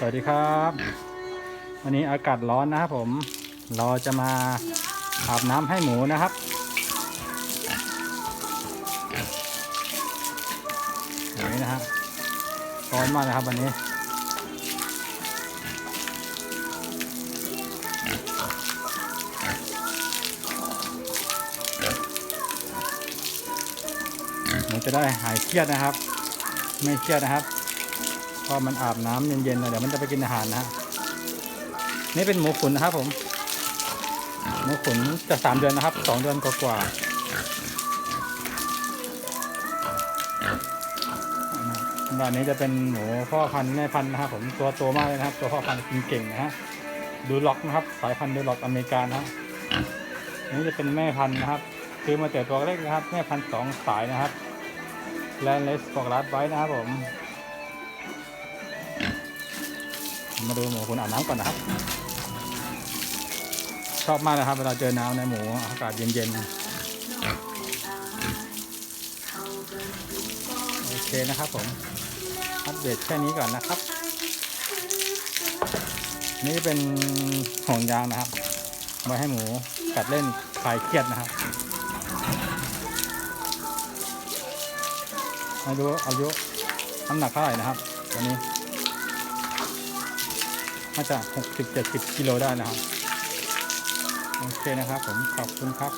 สวัสดีครับ วันนี้อากาศร้อนนะครับผม เราจะมาอาบน้ำให้หมูนะครับอย่นี้นะฮะร้อนมากนะครับวันนี้หมูจะได้หายเครียดนะครับ ไม่เครียดนะครับ พราะมันอาบน้ำเย็นๆเดี๋ยวมันจะไปกินอาหารนะฮะนี่เป็นหมูขุนนะครับ ผมหมูขุนจะสามเดือนนะครับสองเดือนกว่าๆด้านนี้จะเป็นหมูพ่อพันธุ์แม่พันธุ์นะครับ ผมตัวโตมากเลยนะครับ ตัวพ่อพันธุ์กินเก่งนะฮะดูล็อกนะครับ สายพันธุ์ดูล็อกอเมริกานะฮะนี่จะเป็นแม่พันธุ์นะครับคือมาแต่ตัวเล็กนะครับ แม่พันธุ์สองสายนะครับแลนเลสบอกรัดไว้นะครับผม มาดูหมูคุณอาบน้ำก่อนนะครับ ชอบมากนะครับเวลาเจอน้ำในหมูอากาศเย็นๆ โอเคนะครับผม อัปเดตแค่นี้ก่อนนะครับ นี่เป็นห่วงยางนะครับไว้ให้หมูกัดเล่นคลายเครียดนะครับมาดูอายุน้ำหนักเท่าไหร่นะครับวันนี้ น่าจะ 60 70กิโลได้นะครับ โอเคนะครับผม ขอบคุณครับ